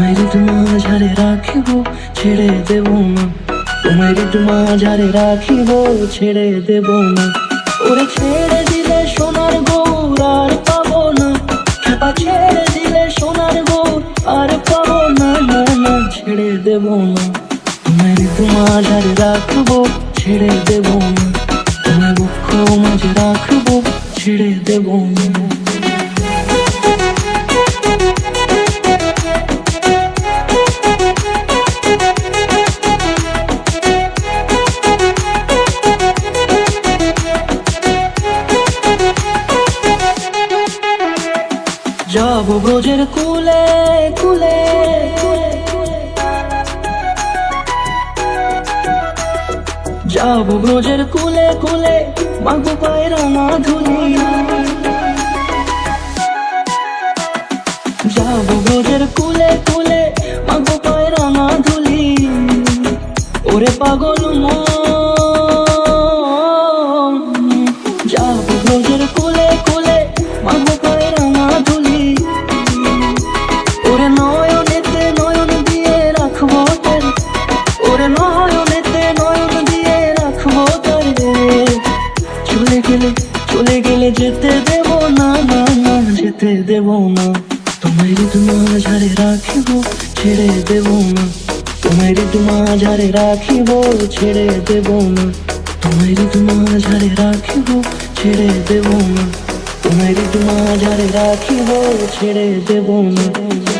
তোমায় ঋতুমা ঝাড়ে রাখিব ছেড়ে দেব না তোমায় ঋতুমা ঝাড়ে রাখিব ছেড়ে দেব না ওরে ছেড়ে দিলে সোনার গৌর আর পাবো না ছেড়ে দিলে সোনার গৌর আর পাবো না না না ছেড়ে দেব না তোমায় ঋতুমা ঝাড়ে রাখব ছেড়ে দেব না তোমায় বক্ষ মাঝে রাখব ছেড়ে দেব না যাব ব্রজের কুলে কুলে যাব ব্রজের কুলে কুলে, মাগো পায়রা না ধুলি যাব ব্রজের কুলে কুলে, মাগো পায়রা না ওরে পাগল মন ওরে নয়নেতে নয়ন দিয়ে রাখব তোর চলে গেলে চলে গেলে যেতে দেব না না না, যেতে দেব না। তোমায় ঋতুমা ঝাড়ে রাখিব, ছেড়ে দেব না। তোমায় ঋতুমা ঝাড়ে রাখিব, ছেড়ে দেব না। তোমায় ঋতুমা ঝাড়ে রাখিব, ছেড়ে দেব না। তোমায় ঋতুমা ঝাড়ে রাখিব, ছেড়ে দেব না।